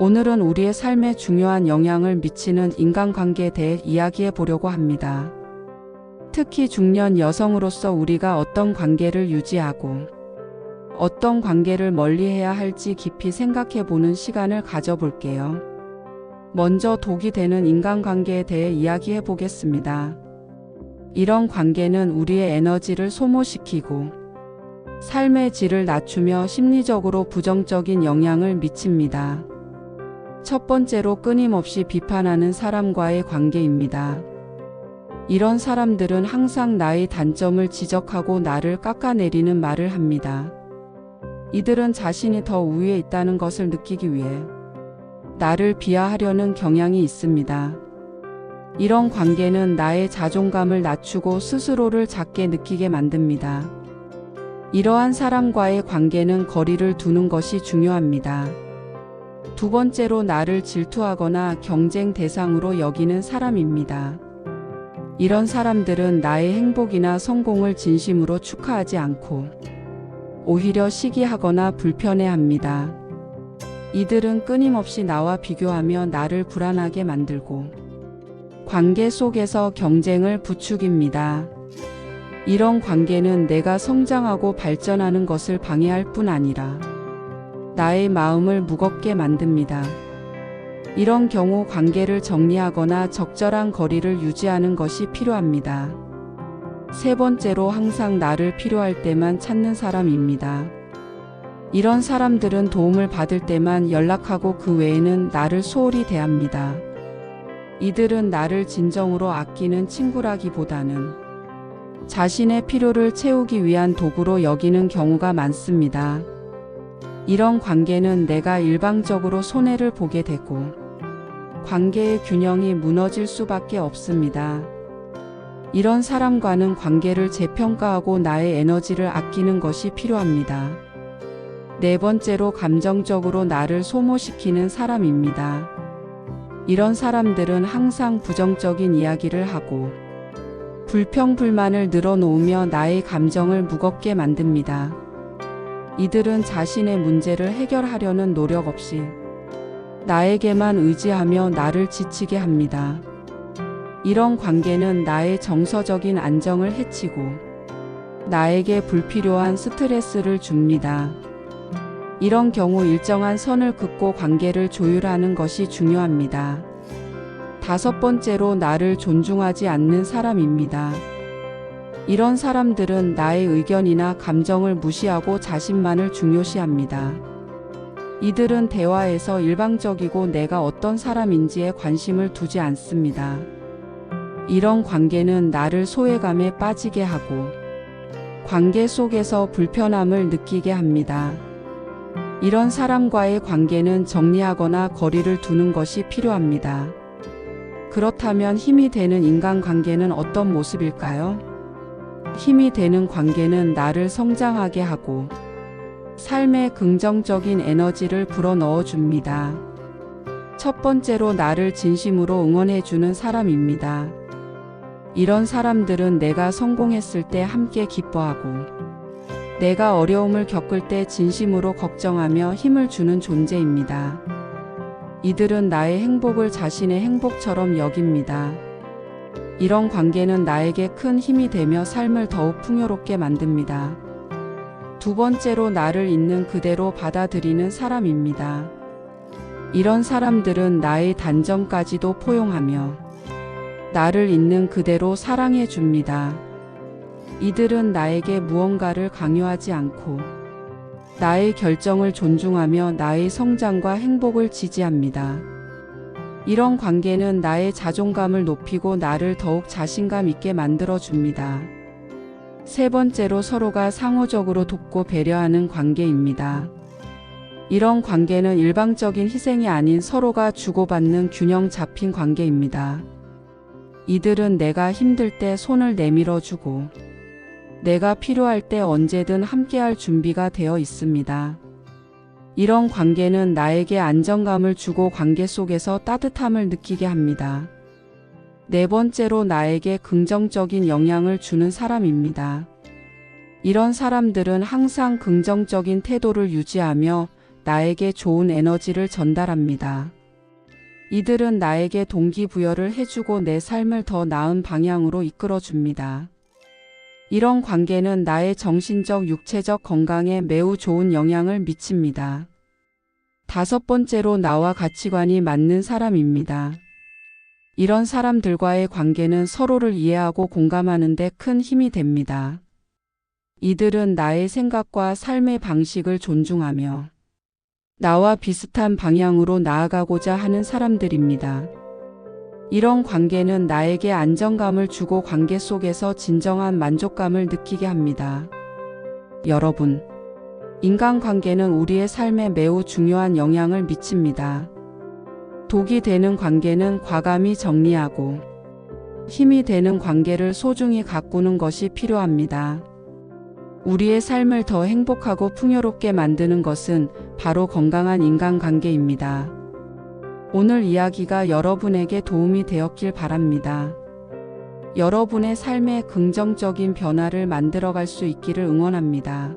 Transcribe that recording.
오늘은 우리의 삶에 중요한 영향을 미치는 인간관계에 대해 이야기해 보려고 합니다. 특히 중년 여성으로서 우리가 어떤 관계를 유지하고 어떤 관계를 멀리 해야 할지 깊이 생각해 보는 시간을 가져볼게요. 먼저 독이 되는 인간관계에 대해 이야기해 보겠습니다. 이런 관계는 우리의 에너지를 소모시키고 삶의 질을 낮추며 심리적으로 부정적인 영향을 미칩니다. 첫 번째로 끊임없이 비판하는 사람과의 관계입니다. 이런 사람들은 항상 나의 단점을 지적하고 나를 깎아내리는 말을 합니다. 이들은 자신이 더 우위에 있다는 것을 느끼기 위해 나를 비하하려는 경향이 있습니다. 이런 관계는 나의 자존감을 낮추고 스스로를 작게 느끼게 만듭니다. 이러한 사람과의 관계는 거리를 두는 것이 중요합니다. 두 번째로 나를 질투하거나 경쟁 대상으로 여기는 사람입니다. 이런 사람들은 나의 행복이나 성공을 진심으로 축하하지 않고 오히려 시기하거나 불편해합니다. 이들은 끊임없이 나와 비교하며 나를 불안하게 만들고 관계 속에서 경쟁을 부추깁니다. 이런 관계는 내가 성장하고 발전하는 것을 방해할 뿐 아니라 나의 마음을 무겁게 만듭니다. 이런 경우 관계를 정리하거나 적절한 거리를 유지하는 것이 필요합니다. 세 번째로 항상 나를 필요할 때만 찾는 사람입니다. 이런 사람들은 도움을 받을 때만 연락하고 그 외에는 나를 소홀히 대합니다. 이들은 나를 진정으로 아끼는 친구라기보다는 자신의 필요를 채우기 위한 도구로 여기는 경우가 많습니다. 이런 관계는 내가 일방적으로 손해를 보게 되고 관계의 균형이 무너질 수밖에 없습니다. 이런 사람과는 관계를 재평가하고 나의 에너지를 아끼는 것이 필요합니다. 네 번째로 감정적으로 나를 소모시키는 사람입니다. 이런 사람들은 항상 부정적인 이야기를 하고 불평불만을 늘어놓으며 나의 감정을 무겁게 만듭니다. 이들은 자신의 문제를 해결하려는 노력 없이 나에게만 의지하며 나를 지치게 합니다. 이런 관계는 나의 정서적인 안정을 해치고 나에게 불필요한 스트레스를 줍니다. 이런 경우 일정한 선을 긋고 관계를 조율하는 것이 중요합니다. 다섯 번째로 나를 존중하지 않는 사람입니다. 이런 사람들은 나의 의견이나 감정을 무시하고 자신만을 중요시합니다. 이들은 대화에서 일방적이고 내가 어떤 사람인지에 관심을 두지 않습니다. 이런 관계는 나를 소외감에 빠지게 하고 관계 속에서 불편함을 느끼게 합니다. 이런 사람과의 관계는 정리하거나 거리를 두는 것이 필요합니다. 그렇다면 힘이 되는 인간관계는 어떤 모습일까요? 힘이 되는 관계는 나를 성장하게 하고 삶에 긍정적인 에너지를 불어넣어 줍니다. 첫 번째로 나를 진심으로 응원해 주는 사람입니다. 이런 사람들은 내가 성공했을 때 함께 기뻐하고 내가 어려움을 겪을 때 진심으로 걱정하며 힘을 주는 존재입니다. 이들은 나의 행복을 자신의 행복처럼 여깁니다. 이런 관계는 나에게 큰 힘이 되며 삶을 더욱 풍요롭게 만듭니다. 두 번째로 나를 있는 그대로 받아들이는 사람입니다. 이런 사람들은 나의 단점까지도 포용하며 나를 있는 그대로 사랑해 줍니다. 이들은 나에게 무언가를 강요하지 않고 나의 결정을 존중하며 나의 성장과 행복을 지지합니다. 이런 관계는 나의 자존감을 높이고 나를 더욱 자신감 있게 만들어 줍니다. 세 번째로 서로가 상호적으로 돕고 배려하는 관계입니다. 이런 관계는 일방적인 희생이 아닌 서로가 주고받는 균형 잡힌 관계입니다. 이들은 내가 힘들 때 손을 내밀어 주고 내가 필요할 때 언제든 함께할 준비가 되어 있습니다. 이런 관계는 나에게 안정감을 주고 관계 속에서 따뜻함을 느끼게 합니다. 네 번째로 나에게 긍정적인 영향을 주는 사람입니다. 이런 사람들은 항상 긍정적인 태도를 유지하며 나에게 좋은 에너지를 전달합니다. 이들은 나에게 동기부여를 해주고 내 삶을 더 나은 방향으로 이끌어 줍니다. 이런 관계는 나의 정신적, 육체적 건강에 매우 좋은 영향을 미칩니다. 다섯 번째로 나와 가치관이 맞는 사람입니다. 이런 사람들과의 관계는 서로를 이해하고 공감하는 데 큰 힘이 됩니다. 이들은 나의 생각과 삶의 방식을 존중하며 나와 비슷한 방향으로 나아가고자 하는 사람들입니다. 이런 관계는 나에게 안정감을 주고 관계 속에서 진정한 만족감을 느끼게 합니다. 여러분, 인간관계는 우리의 삶에 매우 중요한 영향을 미칩니다. 독이 되는 관계는 과감히 정리하고 힘이 되는 관계를 소중히 가꾸는 것이 필요합니다. 우리의 삶을 더 행복하고 풍요롭게 만드는 것은 바로 건강한 인간관계입니다. 오늘 이야기가 여러분에게 도움이 되었길 바랍니다. 여러분의 삶에 긍정적인 변화를 만들어갈 수 있기를 응원합니다.